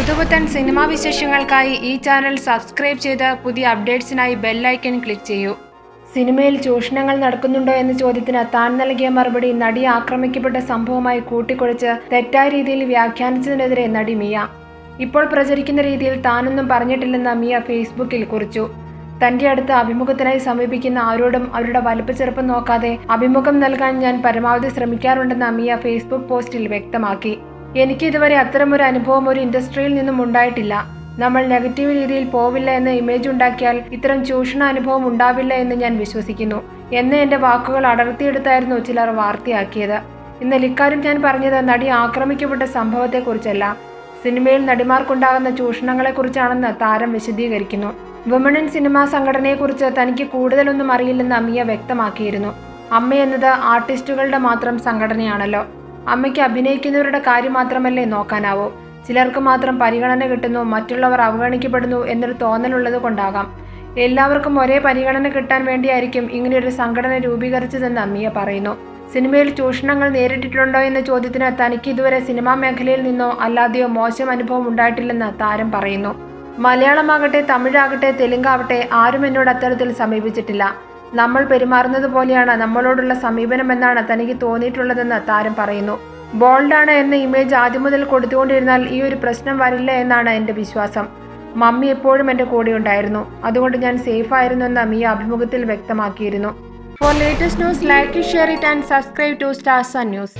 പുതുപുത്തൻ സിനിമാ വിശേഷങ്ങൾക്കായി ഈ channel subscribe ചെയ്ത് പുതിയ അപ്ഡേറ്റ്സിനായി ബെല്ലൈക്കൺ ക്ലിക്ക് ചെയ്യൂ. സിനിമയിൽ ചൂഷണങ്ങൾ നടക്കുന്നുണ്ടോ എന്ന ചോദ്യത്തിന് താൻ നൽകിയ മറുപടി നടി ആക്രമിക്കപ്പെട്ട സംഭവമായി കൂട്ടിക്കുഴച്ച് തെറ്റായ രീതിയിൽ വ്യാഖ്യാനിച്ചതിനെതിരെ നടി മിയ. ഇപ്പോൾ പ്രചരിക്കുന്ന രീതിയിൽ താനൊന്നും പറഞ്ഞിട്ടില്ലെന്ന് മിയ ഫേസ്ബുക്കിൽ കുറിച്ചു. തന്റെ അടുത്ത് അഭിമുഖത്തിനായി സമീപിക്കുന്ന ആരോടും അവരുടെ വലിപ്പച്ചെറുപ്പം നോക്കാതെ അഭിമുഖം നൽകാൻ ഞാൻ പരമാവധി ശ്രമിക്കാറുണ്ടെന്ന് മിയ ഫേസ്ബുക്ക് പോസ്റ്റിൽ വ്യക്തമാക്കി. എനിക്ക് ഇതുവരെ അത്തരമൊരു അനുഭവം ഒരു ഇൻഡസ്ട്രിയിൽ നിന്നും ഉണ്ടായിട്ടില്ല. നമ്മൾ നെഗറ്റീവ് രീതിയിൽ പോവില്ല എന്ന ഇമേജ് ഉണ്ടാക്കിയാൽ ഇത്തരം ചൂഷണ അനുഭവം ഉണ്ടാവില്ല എന്ന് ഞാൻ വിശ്വസിക്കുന്നു. എന്ന എന്റെ വാക്കുകൾ അടർത്തിയെടുത്തായിരുന്നു ചിലർ വാർത്തയാക്കിയത്. എന്നാൽ ഇക്കാര്യം ഞാൻ പറഞ്ഞത് നടി ആക്രമിക്കപ്പെട്ട സംഭവത്തെക്കുറിച്ചല്ല. സിനിമയിൽ നടിമാർക്കുണ്ടാകുന്ന ചൂഷണങ്ങളെക്കുറിച്ചാണെന്ന് താരം വിശദീകരിക്കുന്നു. വുമൺ ഇൻ സിനിമ സംഘടനയെക്കുറിച്ച് തനിക്ക് കൂടുതലൊന്നും അറിയില്ലെന്ന് അമിയ വ്യക്തമാക്കിയിരുന്നു. അമ്മ എന്നത് ആർട്ടിസ്റ്റുകളുടെ മാത്രം സംഘടനയാണല്ലോ. അമ്മയ്ക്ക് അഭിനയിക്കുന്നവരുടെ കാര്യം മാത്രമല്ലേ നോക്കാനാവൂ. ചിലർക്ക് മാത്രം പരിഗണന കിട്ടുന്നു മറ്റുള്ളവർ അവഗണിക്കപ്പെടുന്നു എന്നൊരു തോന്നലുള്ളത് കൊണ്ടാകാം. എല്ലാവർക്കും ഒരേ പരിഗണന കിട്ടാൻ വേണ്ടിയായിരിക്കും ഇങ്ങനെയൊരു സംഘടന രൂപീകരിച്ചതെന്ന് അമ്മിയ പറയുന്നു. സിനിമയിൽ ചൂഷണങ്ങൾ നേരിട്ടിട്ടുണ്ടോ എന്ന ചോദ്യത്തിന് തനിക്ക് ഇതുവരെ സിനിമാ മേഖലയിൽ നിന്നോ അല്ലാതെയോ മോശം അനുഭവം ഉണ്ടായിട്ടില്ലെന്ന് താരം പറയുന്നു. മലയാളമാകട്ടെ തമിഴാകട്ടെ തെലുങ്കാവട്ടെ ആരും എന്നോട് അത്തരത്തിൽ സമീപിച്ചിട്ടില്ല. നമ്മൾ പെരുമാറുന്നത് പോലെയാണ് നമ്മളോടുള്ള സമീപനം എന്നാണ് തനിക്ക് തോന്നിയിട്ടുള്ളതെന്ന് താരം പറയുന്നു. ബോൾഡാണ് എന്ന ഇമേജ് ആദ്യം മുതൽ കൊടുത്തുകൊണ്ടിരുന്നാൽ ഈ ഒരു പ്രശ്നം വരില്ല എന്നാണ് എന്റെ വിശ്വാസം. മമ്മി എപ്പോഴും എന്റെ കൂടെ ഉണ്ടായിരുന്നു. അതുകൊണ്ട് ഞാൻ സേഫ് ആയിരുന്നു എന്ന് ഈ അഭിമുഖത്തിൽ വ്യക്തമാക്കിയിരുന്നു. For latest news like share it and subscribe to stars news